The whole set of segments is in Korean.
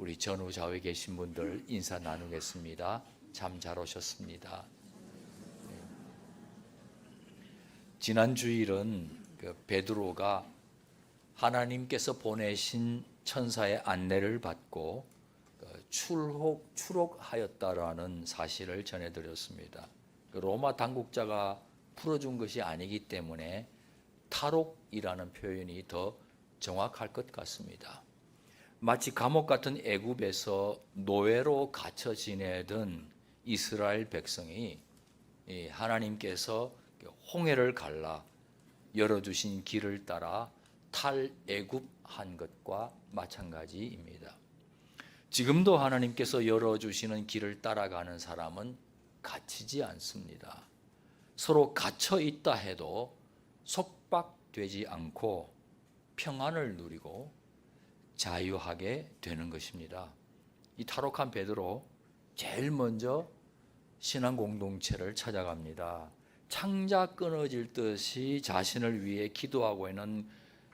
우리 전후 좌우에 계신 분들 인사 나누겠습니다. 참 잘 오셨습니다. 네. 지난 주일은 그 베드로가 하나님께서 보내신 천사의 안내를 받고 그 출혹 추록하였다라는 사실을 전해드렸습니다. 그 로마 당국자가 풀어준 것이 아니기 때문에 탈옥이라는 표현이 더 정확할 것 같습니다. 마치 감옥 같은 애굽에서 노예로 갇혀 지내던 이스라엘 백성이 이 하나님께서 홍해를 갈라 열어주신 길을 따라 탈애굽한 것과 마찬가지입니다. 지금도 하나님께서 열어주시는 길을 따라가는 사람은 갇히지 않습니다. 서로 갇혀 있다 해도 속박되지 않고 평안을 누리고 자유하게 되는 것입니다. 이 탈옥한 베드로 제일 먼저 신앙 공동체를 찾아갑니다. 창자 끊어질 듯이 자신을 위해 기도하고 있는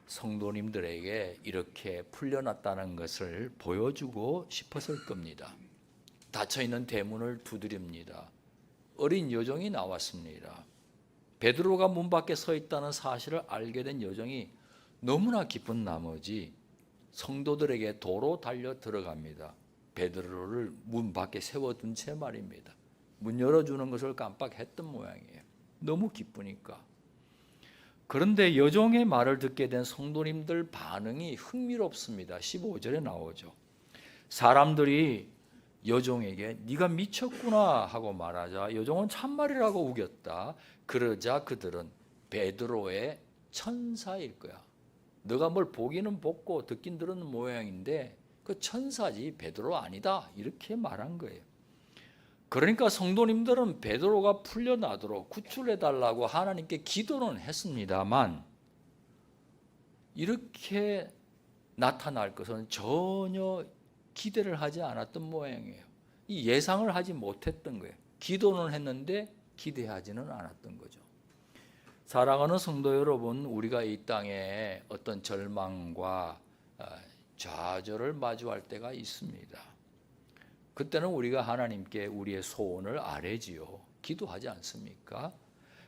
성도님들에게 이렇게 풀려났다는 것을 보여주고 싶었을 겁니다. 닫혀 있는 대문을 두드립니다. 어린 여종이 나왔습니다. 베드로가 문 밖에 서 있다는 사실을 알게 된 여종이 너무나 기쁜 나머지 성도들에게 도로 달려 들어갑니다. 베드로를 문 밖에 세워둔 채 말입니다. 문 열어주는 것을 깜빡했던 모양이에요. 너무 기쁘니까. 그런데 여종의 말을 듣게 된 성도님들 반응이 흥미롭습니다. 15절에 나오죠. 사람들이 여종에게 네가 미쳤구나 하고 말하자 여종은 참말이라고 우겼다. 그러자 그들은 베드로의 천사일 거야. 너가 뭘 보기는 보고 듣긴 들은 모양인데 그 천사지 베드로 아니다. 이렇게 말한 거예요. 그러니까 성도님들은 베드로가 풀려나도록 구출해 달라고 하나님께 기도는 했습니다만 이렇게 나타날 것은 전혀 기대를 하지 않았던 모양이에요. 이 예상을 하지 못했던 거예요. 기도는 했는데 기대하지는 않았던 거죠. 사랑하는 성도 여러분, 우리가 이 땅에 어떤 절망과 좌절을 마주할 때가 있습니다. 그때는 우리가 하나님께 우리의 소원을 아뢰지요. 기도하지 않습니까?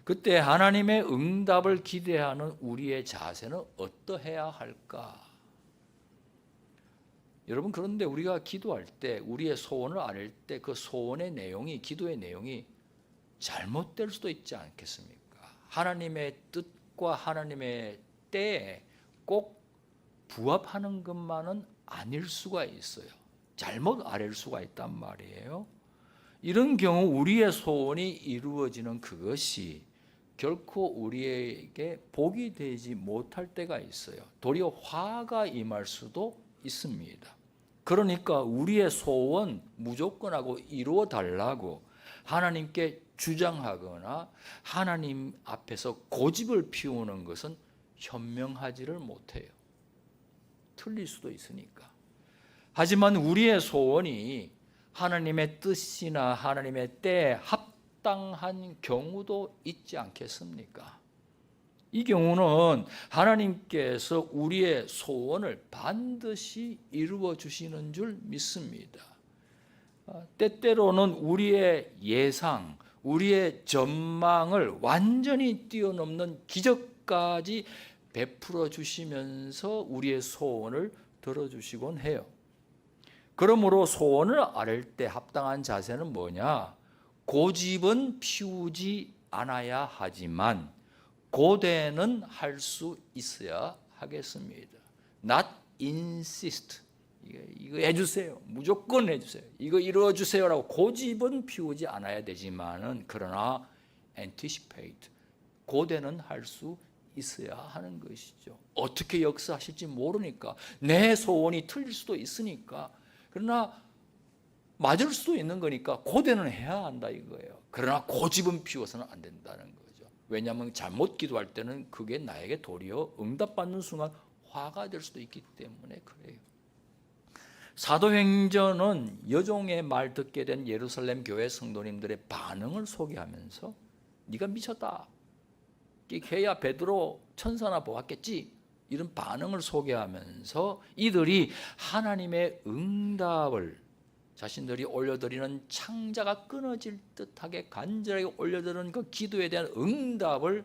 그때 하나님의 응답을 기대하는 우리의 자세는 어떠해야 할까? 여러분 그런데 우리가 기도할 때 우리의 소원을 아뢰 때그 소원의 내용이 기도의 내용이 잘못될 수도 있지 않겠습니까? 하나님의 뜻과 하나님의 때에 꼭 부합하는 것만은 아닐 수가 있어요. 잘못 아랠 수가 있단 말이에요. 이런 경우 우리의 소원이 이루어지는 그것이 결코 우리에게 복이 되지 못할 때가 있어요. 도리어 화가 임할 수도 있습니다. 그러니까 우리의 소원 무조건 하고 이루어 달라고 하나님께 주장하거나 하나님 앞에서 고집을 피우는 것은 현명하지를 못해요. 틀릴 수도 있으니까. 하지만 우리의 소원이 하나님의 뜻이나 하나님의 때에 합당한 경우도 있지 않겠습니까? 이 경우는 하나님께서 우리의 소원을 반드시 이루어 주시는 줄 믿습니다. 때때로는 우리의 예상, 우리의 전망을 완전히 뛰어넘는 기적까지 베풀어 주시면서 우리의 소원을 들어주시곤 해요. 그러므로 소원을 아랠 때 합당한 자세는 뭐냐? 고집은 피우지 않아야 하지만 고대는 할 수 있어야 하겠습니다. Not insist. 이거, 해주세요. 무조건 해주세요. 이거 이루어주세요라고 고집은 피우지 않아야 되지만은 그러나 anticipate. 고대는 할 수 있어야 하는 것이죠. 어떻게 역사하실지 모르니까 내 소원이 틀릴 수도 있으니까 그러나 맞을 수도 있는 거니까 고대는 해야 한다 이거예요. 그러나 고집은 피워서는 안 된다는 거죠. 왜냐하면 잘못 기도할 때는 그게 나에게 도리어 응답받는 순간 화가 될 수도 있기 때문에 그래요. 사도행전은 여종의 말 듣게 된 예루살렘 교회 성도님들의 반응을 소개하면서 네가 미쳤다. 걔야 베드로 천사나 보았겠지. 이런 반응을 소개하면서 이들이 하나님의 응답을 자신들이 올려드리는 창자가 끊어질 듯하게 간절하게 올려드리는 그 기도에 대한 응답을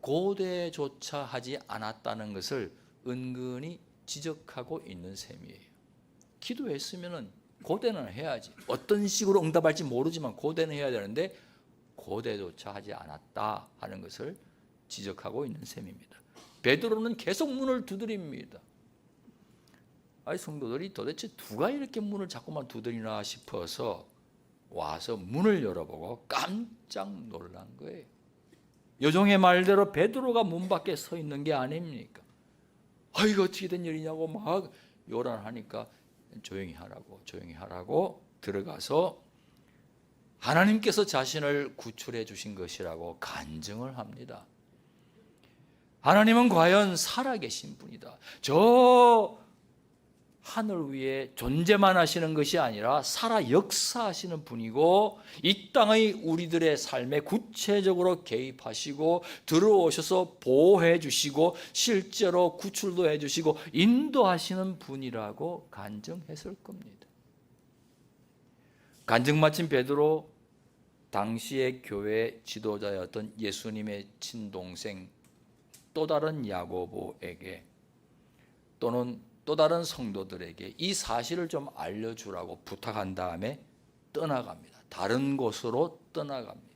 고대조차 하지 않았다는 것을 은근히 지적하고 있는 셈이에요. 기도했으면은 고대는 해야지. 어떤 식으로 응답할지 모르지만 고대는 해야 되는데 고대조차 하지 않았다 하는 것을 지적하고 있는 셈입니다. 베드로는 계속 문을 두드립니다. 아니 성도들이 도대체 누가 이렇게 문을 자꾸만 두드리나 싶어서 와서 문을 열어보고 깜짝 놀란 거예요. 요종의 말대로 베드로가 문 밖에 서 있는 게 아닙니까? 아 이거 어떻게 된 일이냐고 막 요란하니까 조용히 하라고 조용히 하라고 들어가서 하나님께서 자신을 구출해 주신 것이라고 간증을 합니다. 하나님은 과연 살아계신 분이다. 저 하늘 위에 존재만 하시는 것이 아니라 살아 역사하시는 분이고 이 땅의 우리들의 삶에 구체적으로 개입하시고 들어오셔서 보호해 주시고 실제로 구출도 해 주시고 인도하시는 분이라고 간증했을 겁니다. 간증 마친 베드로 당시의 교회 지도자였던 예수님의 친동생 또 다른 야고보에게 또는 또 다른 성도들에게 이 사실을 좀 알려주라고 부탁한 다음에 떠나갑니다. 다른 곳으로 떠나갑니다.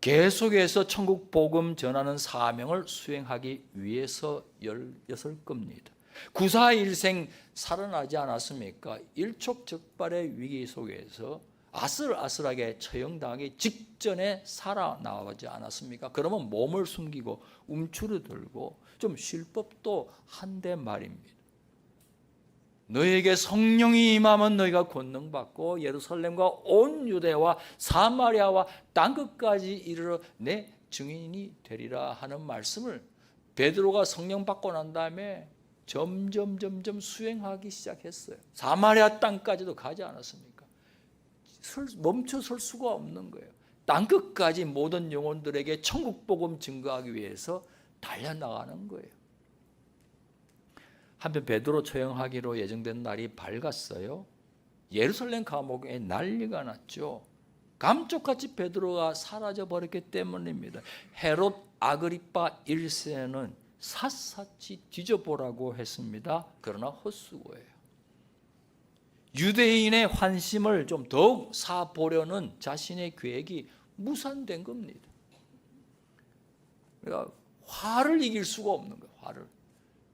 계속해서 천국 복음 전하는 사명을 수행하기 위해서였을 겁니다. 구사일생 살아나지 않았습니까? 일촉즉발의 위기 속에서 아슬아슬하게 처형당하기 직전에 살아나오지 않았습니까? 그러면 몸을 숨기고 움츠러들고 좀 쉴 법도 한데 말입니다. 너에게 성령이 임하면 너희가 권능 받고 예루살렘과 온 유대와 사마리아와 땅 끝까지 이르러 내 증인이 되리라 하는 말씀을 베드로가 성령 받고 난 다음에 점점 점점 수행하기 시작했어요. 사마리아 땅까지도 가지 않았습니까? 멈춰 설 수가 없는 거예요. 땅 끝까지 모든 영혼들에게 천국 복음 증거하기 위해서 달려 나가는 거예요. 한편 베드로 처형하기로 예정된 날이 밝았어요. 예루살렘 감옥에 난리가 났죠. 감쪽같이 베드로가 사라져 버렸기 때문입니다. 헤롯 아그리파 1세는 샅샅이 뒤져보라고 했습니다. 그러나 헛수고예요. 유대인의 환심을 좀 더욱 사보려는 자신의 계획이 무산된 겁니다. 그러니까 화를 이길 수가 없는 거예요. 화를.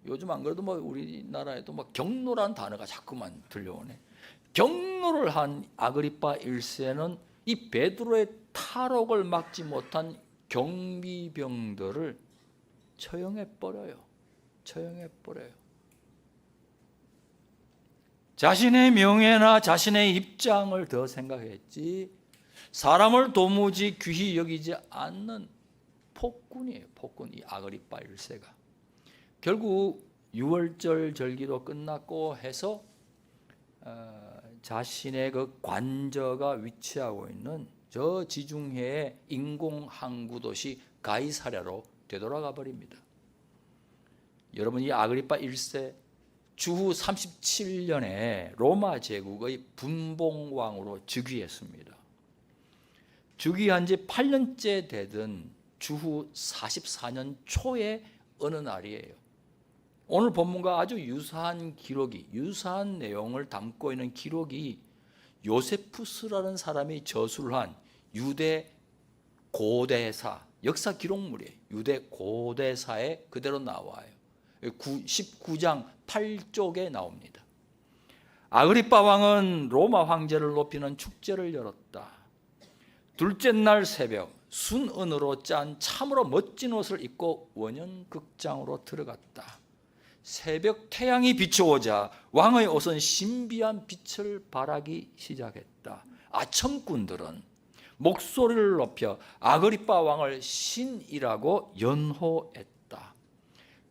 요즘 안 그래도 뭐 우리나라에도 뭐 경로란 단어가 자꾸만 들려오네. 경로를 한 아그리파 1세는 이 베드로의 탈옥을 막지 못한 경비병들을 처형해 버려요. 처형해 버려요. 자신의 명예나 자신의 입장을 더 생각했지 사람을 도무지 귀히 여기지 않는 폭군이에요. 폭군 이 아그리파 1세가. 결국 6월절 절기도 끝났고 해서 어, 자신의 그 관저가 위치하고 있는 저 지중해의 인공 항구 도시 가이사랴로 되돌아가 버립니다. 여러분 이 아그리파 1세 주후 37년에 로마 제국의 분봉왕으로 즉위했습니다. 즉위한 지 8년째 되던 주후 44년 초의 어느 날이에요. 오늘 본문과 아주 유사한 기록이 유사한 내용을 담고 있는 기록이 요세푸스라는 사람이 저술한 유대 고대사 역사 기록물이에요. 유대 고대사에 그대로 나와요. 19장 8쪽에 나옵니다. 아그리파 왕은 로마 황제를 높이는 축제를 열었다. 둘째 날 새벽 순은으로 짠 참으로 멋진 옷을 입고 원형 극장으로 들어갔다. 새벽 태양이 비춰오자 왕의 옷은 신비한 빛을 발하기 시작했다. 아첨꾼들은 목소리를 높여 아그리파 왕을 신이라고 연호했다.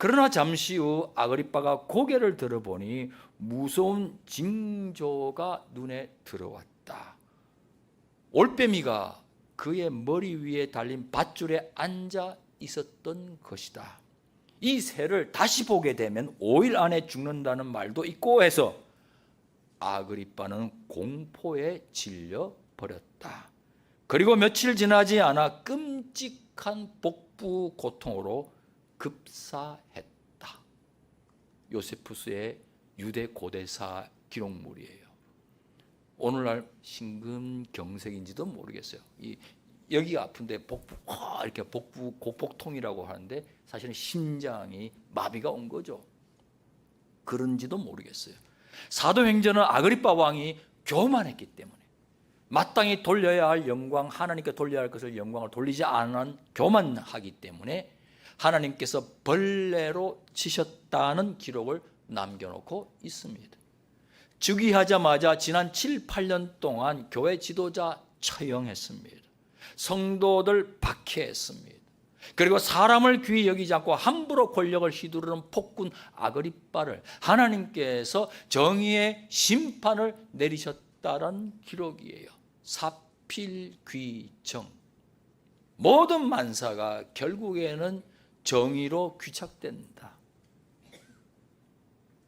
그러나 잠시 후 아그리파가 고개를 들어보니 무서운 징조가 눈에 들어왔다. 올빼미가 그의 머리 위에 달린 밧줄에 앉아 있었던 것이다. 이 새를 다시 보게 되면 5일 안에 죽는다는 말도 있고 해서 아그리빠는 공포에 질려 버렸다. 그리고 며칠 지나지 않아 끔찍한 복부 고통으로 급사했다. 요세푸스의 유대 고대사 기록물이에요. 오늘날 심근경색인지도 모르겠어요. 이 여기가 아픈데 복부 아, 이렇게 복부 고폭통이라고 하는데 사실은 심장이 마비가 온 거죠. 그런지도 모르겠어요. 사도행전은 아그리파 왕이 교만했기 때문에 마땅히 돌려야 할 영광 하나님께 돌려야 할 것을 영광을 돌리지 않은 교만하기 때문에 하나님께서 벌레로 치셨다는 기록을 남겨놓고 있습니다. 즉위하자마자 지난 7, 8년 동안 교회 지도자 처형했습니다. 성도들 박해했습니다. 그리고 사람을 귀히 여기지 않고 함부로 권력을 휘두르는 폭군 아그리빠를 하나님께서 정의의 심판을 내리셨다는 기록이에요. 사필귀정. 모든 만사가 결국에는 정의로 귀착된다.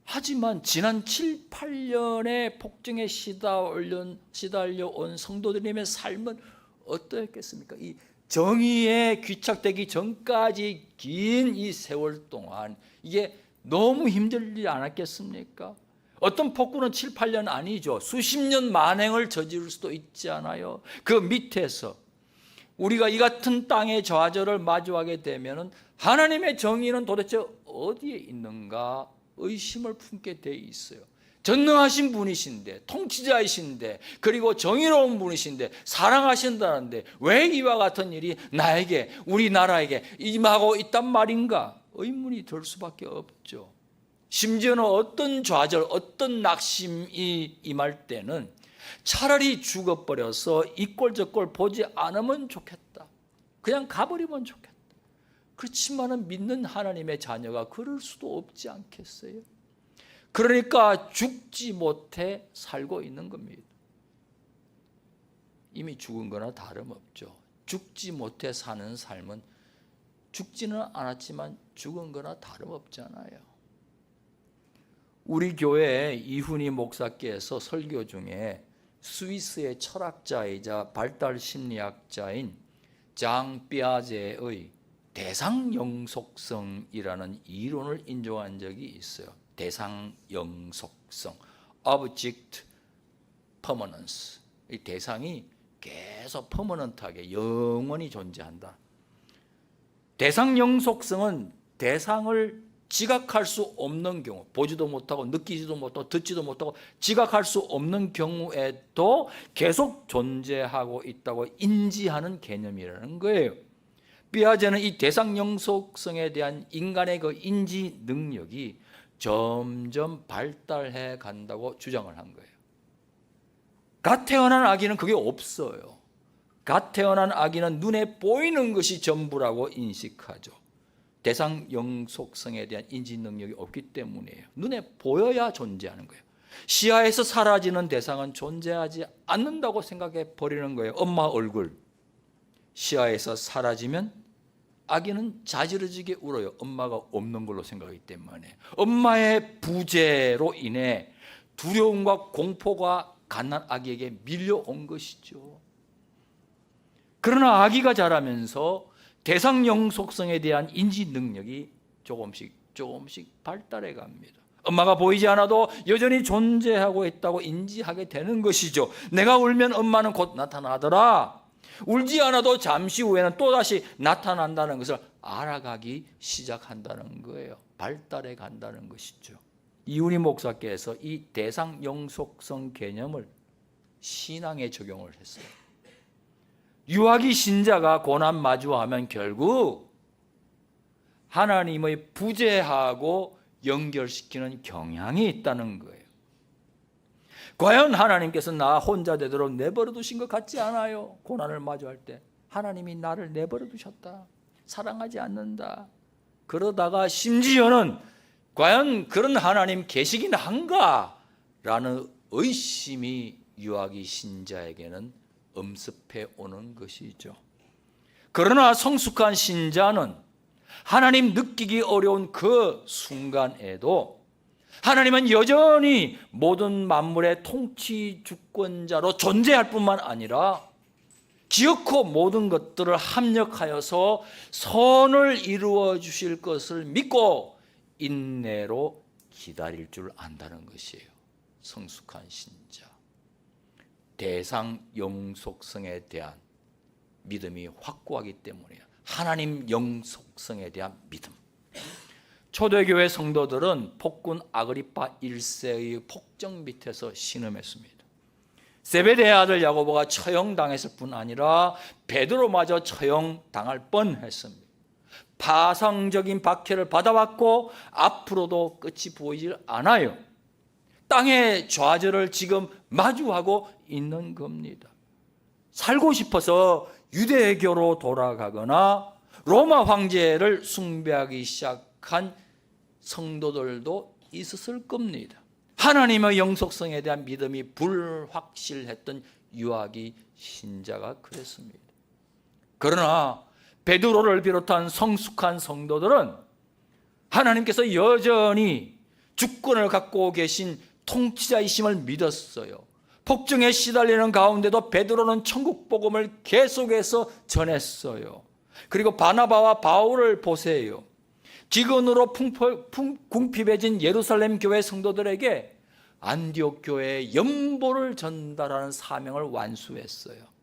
하지만 지난 7, 8년의 폭정에 시달려, 온 성도들님의 삶은 어떠했겠습니까? 이 정의에 귀착되기 전까지 긴 이 세월 동안 이게 너무 힘들지 않았겠습니까? 어떤 폭군은 7, 8년 아니죠. 수십 년 만행을 저지를 수도 있지 않아요. 그 밑에서 우리가 이 같은 땅의 좌절을 마주하게 되면은 하나님의 정의는 도대체 어디에 있는가 의심을 품게 돼 있어요. 전능하신 분이신데 통치자이신데 그리고 정의로운 분이신데 사랑하신다는데 왜 이와 같은 일이 나에게 우리나라에게 임하고 있단 말인가 의문이 들 수밖에 없죠. 심지어는 어떤 좌절, 어떤 낙심이 임할 때는 차라리 죽어버려서 이꼴저꼴 보지 않으면 좋겠다. 그냥 가버리면 좋겠다. 그렇지만은 믿는 하나님의 자녀가 그럴 수도 없지 않겠어요? 그러니까 죽지 못해 살고 있는 겁니다. 이미 죽은 거나 다름없죠. 죽지 못해 사는 삶은 죽지는 않았지만 죽은 거나 다름없잖아요. 우리 교회 이훈희 목사께서 설교 중에 스위스의 철학자이자 발달 심리학자인 장 삐아제의 대상 영속성이라는 이론을 인정한 적이 있어요. 대상 영속성, object permanence. 이 대상이 계속 퍼머넌트하게 영원히 존재한다. 대상 영속성은 대상을 지각할 수 없는 경우, 보지도 못하고 느끼지도 못하고 듣지도 못하고 지각할 수 없는 경우에도 계속 존재하고 있다고 인지하는 개념이라는 거예요. 삐아제는 이 대상 영속성에 대한 인간의 그 인지 능력이 점점 발달해 간다고 주장을 한 거예요. 갓 태어난 아기는 그게 없어요. 갓 태어난 아기는 눈에 보이는 것이 전부라고 인식하죠. 대상 영속성에 대한 인지 능력이 없기 때문이에요. 눈에 보여야 존재하는 거예요. 시야에서 사라지는 대상은 존재하지 않는다고 생각해 버리는 거예요. 엄마 얼굴. 시야에서 사라지면 아기는 자지러지게 울어요. 엄마가 없는 걸로 생각하기 때문에. 엄마의 부재로 인해 두려움과 공포가 갓난 아기에게 밀려온 것이죠. 그러나 아기가 자라면서 대상 영속성에 대한 인지 능력이 조금씩 조금씩 발달해 갑니다. 엄마가 보이지 않아도 여전히 존재하고 있다고 인지하게 되는 것이죠. 내가 울면 엄마는 곧 나타나더라. 울지 않아도 잠시 후에는 또다시 나타난다는 것을 알아가기 시작한다는 거예요. 발달해 간다는 것이죠. 이훈희 목사께서 이 대상 영속성 개념을 신앙에 적용을 했어요. 유아기 신자가 고난 마주하면 결국 하나님의 부재하고 연결시키는 경향이 있다는 거예요. 과연 하나님께서 나 혼자 되도록 내버려 두신 것 같지 않아요? 고난을 마주할 때 하나님이 나를 내버려 두셨다. 사랑하지 않는다. 그러다가 심지어는 과연 그런 하나님 계시긴 한가? 라는 의심이 유아기 신자에게는 엄습해 오는 것이죠. 그러나 성숙한 신자는 하나님 느끼기 어려운 그 순간에도 하나님은 여전히 모든 만물의 통치 주권자로 존재할 뿐만 아니라 기어코 모든 것들을 합력하여서 선을 이루어 주실 것을 믿고 인내로 기다릴 줄 안다는 것이에요. 성숙한 신자. 대상 영속성에 대한 믿음이 확고하기 때문이에요. 하나님 영속성에 대한 믿음. 초대교회 성도들은 폭군 아그리파 1세의 폭정 밑에서 신음했습니다. 세베대의 아들 야고보가 처형당했을 뿐 아니라 베드로마저 처형당할 뻔했습니다. 파상적인 박해를 받아왔고 앞으로도 끝이 보이질 않아요. 땅의 좌절을 지금 마주하고 있는 겁니다. 살고 싶어서 유대교로 돌아가거나 로마 황제를 숭배하기 시작한 성도들도 있었을 겁니다. 하나님의 영속성에 대한 믿음이 불확실했던 유아기 신자가 그랬습니다. 그러나 베드로를 비롯한 성숙한 성도들은 하나님께서 여전히 주권을 갖고 계신 통치자이심을 믿었어요. 폭정에 시달리는 가운데도 베드로는 천국 복음을 계속해서 전했어요. 그리고 바나바와 바울을 보세요. 기근으로 궁핍해진 예루살렘 교회 성도들에게 안디옥 교회에 연보를 전달하는 사명을 완수했어요.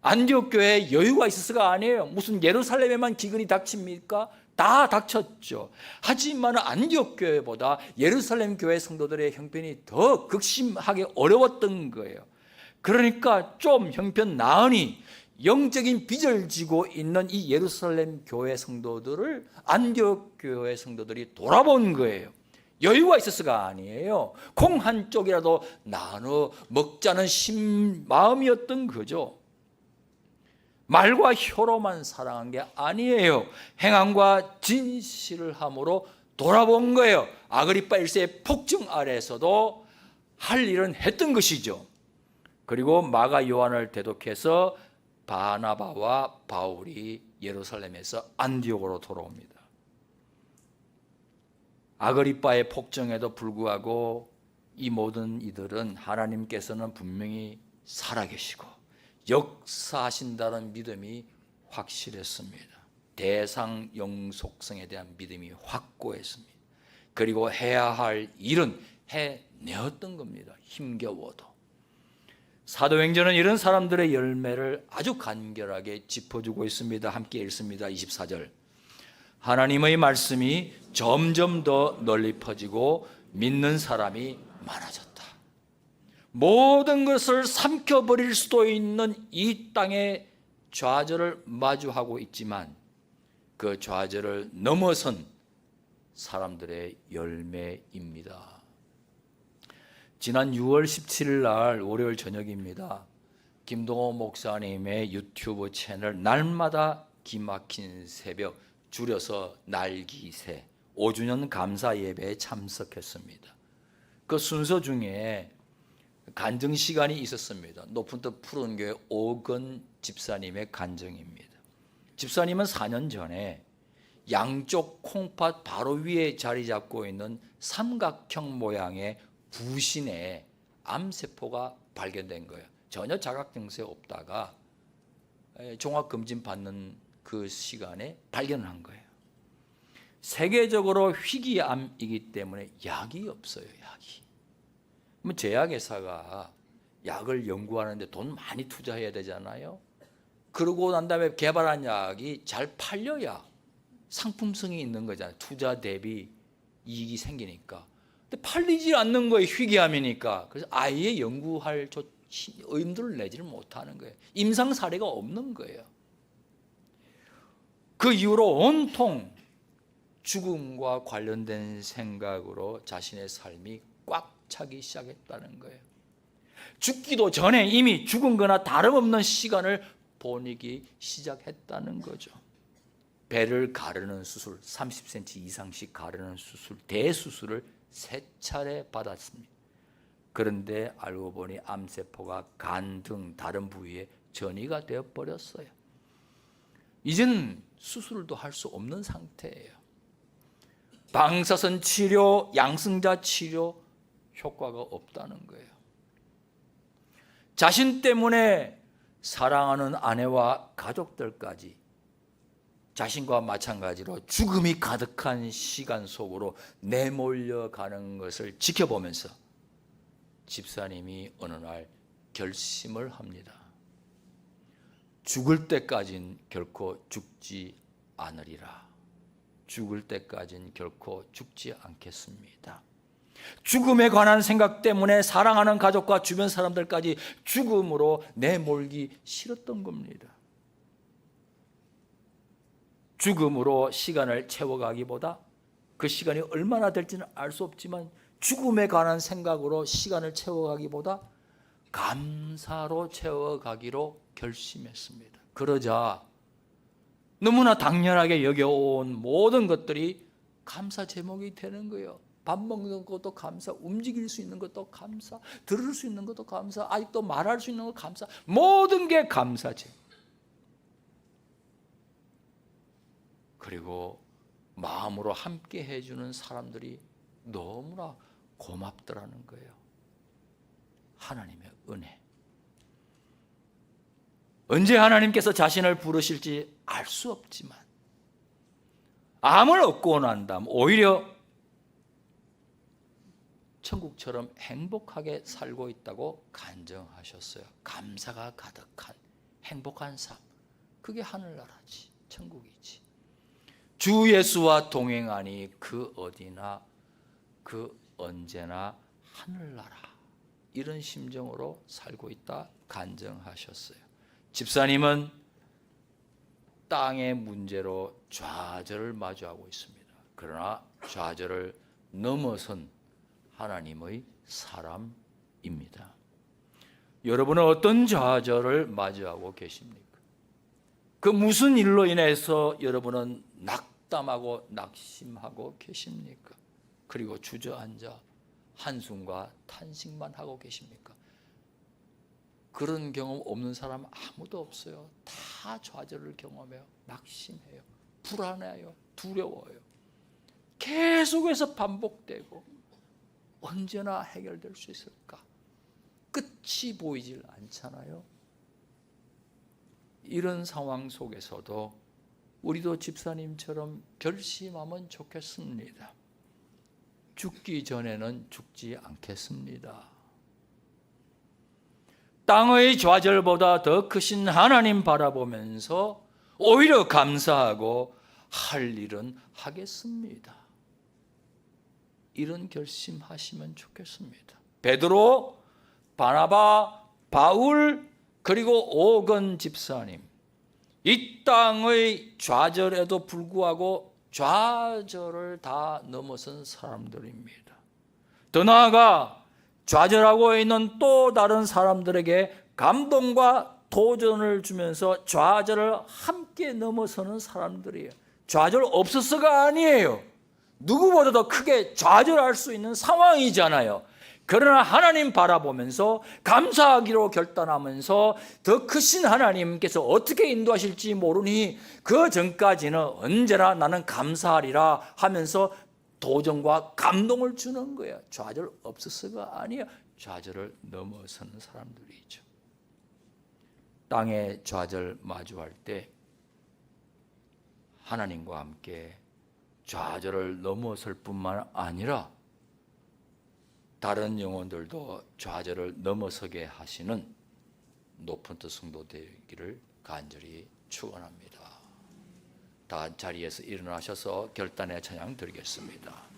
안디옥 교회에 여유가 있어서가 아니에요. 무슨 예루살렘에만 기근이 닥칩니까? 다 닥쳤죠. 하지만 안디옥 교회보다 예루살렘 교회 성도들의 형편이 더 극심하게 어려웠던 거예요. 그러니까 좀 형편 나으니 영적인 빚을 지고 있는 이 예루살렘 교회 성도들을 안디옥 교회 성도들이 돌아본 거예요. 여유가 있었어가 아니에요. 콩 한 쪽이라도 나눠 먹자는 심 마음이었던 거죠. 말과 혀로만 사랑한 게 아니에요. 행함과 진실을 함으로 돌아본 거예요. 아그리파 1세의 폭증 아래에서도 할 일은 했던 것이죠. 그리고 마가 요한을 대독해서 바나바와 바울이 예루살렘에서 안디옥으로 돌아옵니다. 아그리파의 폭정에도 불구하고 이 모든 이들은 하나님께서는 분명히 살아계시고 역사하신다는 믿음이 확실했습니다. 대상 영속성에 대한 믿음이 확고했습니다. 그리고 해야 할 일은 해내었던 겁니다. 힘겨워도. 사도행전은 이런 사람들의 열매를 아주 간결하게 짚어주고 있습니다. 함께 읽습니다. 24절. 하나님의 말씀이 점점 더 널리 퍼지고 믿는 사람이 많아졌다. 모든 것을 삼켜버릴 수도 있는 이 땅의 좌절을 마주하고 있지만 그 좌절을 넘어선 사람들의 열매입니다. 지난 6월 17일 날 월요일 저녁입니다. 김동호 목사님의 유튜브 채널 날마다 기막힌 새벽 줄여서 날기새 5주년 감사 예배에 참석했습니다. 그 순서 중에 간증 시간이 있었습니다. 높은 뜻 푸른 교회 오건 집사님의 간증입니다. 집사님은 4년 전에 양쪽 콩팥 바로 위에 자리 잡고 있는 삼각형 모양의 부신에 암세포가 발견된 거예요. 전혀 자각 증세 없다가 종합 검진 받는 그 시간에 발견한 거예요. 세계적으로 희귀암이기 때문에 약이 없어요. 약이. 그럼 제약회사가 약을 연구하는데 돈 많이 투자해야 되잖아요. 그러고 난 다음에 개발한 약이 잘 팔려야 상품성이 있는 거잖아요. 투자 대비 이익이 생기니까. 근데 팔리지 않는 거예요. 희귀암이니까. 그래서 아예 연구할 의무를 내지를 못하는 거예요. 임상 사례가 없는 거예요. 그 이후로 온통 죽음과 관련된 생각으로 자신의 삶이 꽉 차기 시작했다는 거예요. 죽기도 전에 이미 죽은 거나 다름없는 시간을 보내기 시작했다는 거죠. 배를 가르는 수술, 30cm 이상씩 가르는 수술, 대수술을 세 차례 받았습니다. 그런데 알고 보니 암세포가 간 등 다른 부위에 전이가 되어 버렸어요. 이젠 수술도 할 수 없는 상태예요. 방사선 치료, 양승자 치료 효과가 없다는 거예요. 자신 때문에 사랑하는 아내와 가족들까지 자신과 마찬가지로 죽음이 가득한 시간 속으로 내몰려 가는 것을 지켜보면서 집사님이 어느 날 결심을 합니다. 죽을 때까진 결코 죽지 않으리라. 죽을 때까진 결코 죽지 않겠습니다. 죽음에 관한 생각 때문에 사랑하는 가족과 주변 사람들까지 죽음으로 내몰기 싫었던 겁니다. 죽음으로 시간을 채워가기보다 그 시간이 얼마나 될지는 알 수 없지만 죽음에 관한 생각으로 시간을 채워가기보다 감사로 채워가기로 결심했습니다. 그러자 너무나 당연하게 여겨온 모든 것들이 감사 제목이 되는 거예요. 밥 먹는 것도 감사, 움직일 수 있는 것도 감사, 들을 수 있는 것도 감사, 아직도 말할 수 있는 것도 감사, 모든 게 감사 제목. 그리고 마음으로 함께 해주는 사람들이 너무나 고맙더라는 거예요. 하나님의 은혜. 언제 하나님께서 자신을 부르실지 알 수 없지만 암을 얻고 난 다음 오히려 천국처럼 행복하게 살고 있다고 간증하셨어요. 감사가 가득한 행복한 삶. 그게 하늘나라지. 천국이지. 주 예수와 동행하니 그 어디나 그 언제나 하늘나라. 이런 심정으로 살고 있다 간증하셨어요. 집사님은 땅의 문제로 좌절을 마주하고 있습니다. 그러나 좌절을 넘어선 하나님의 사람입니다. 여러분은 어떤 좌절을 마주하고 계십니까? 그 무슨 일로 인해서 여러분은 낙담하고 낙심하고 계십니까? 그리고 주저앉아 한숨과 탄식만 하고 계십니까? 그런 경험 없는 사람 아무도 없어요. 다 좌절을 경험해요. 낙심해요. 불안해요. 두려워요. 계속해서 반복되고 언제나 해결될 수 있을까? 끝이 보이질 않잖아요. 이런 상황 속에서도 우리도 집사님처럼 결심하면 좋겠습니다. 죽기 전에는 죽지 않겠습니다. 땅의 좌절보다 더 크신 하나님 바라보면서 오히려 감사하고 할 일은 하겠습니다. 이런 결심하시면 좋겠습니다. 베드로, 바나바, 바울 그리고 오건 집사님 이 땅의 좌절에도 불구하고 좌절을 다 넘어선 사람들입니다. 더 나아가 좌절하고 있는 또 다른 사람들에게 감동과 도전을 주면서 좌절을 함께 넘어서는 사람들이에요. 좌절 없었어가 아니에요. 누구보다 더 크게 좌절할 수 있는 상황이잖아요. 그러나 하나님 바라보면서 감사하기로 결단하면서 더 크신 하나님께서 어떻게 인도하실지 모르니 그 전까지는 언제나 나는 감사하리라 하면서 도전과 감동을 주는 거예요. 좌절 없었어가 아니에요. 좌절을 넘어서는 사람들이죠. 땅의 좌절 마주할 때 하나님과 함께 좌절을 넘어설 뿐만 아니라 다른 영혼들도 좌절을 넘어서게 하시는 높은 뜻 성도 되기를 간절히 축원합니다. 다 자리에서 일어나셔서 결단의 찬양 드리겠습니다.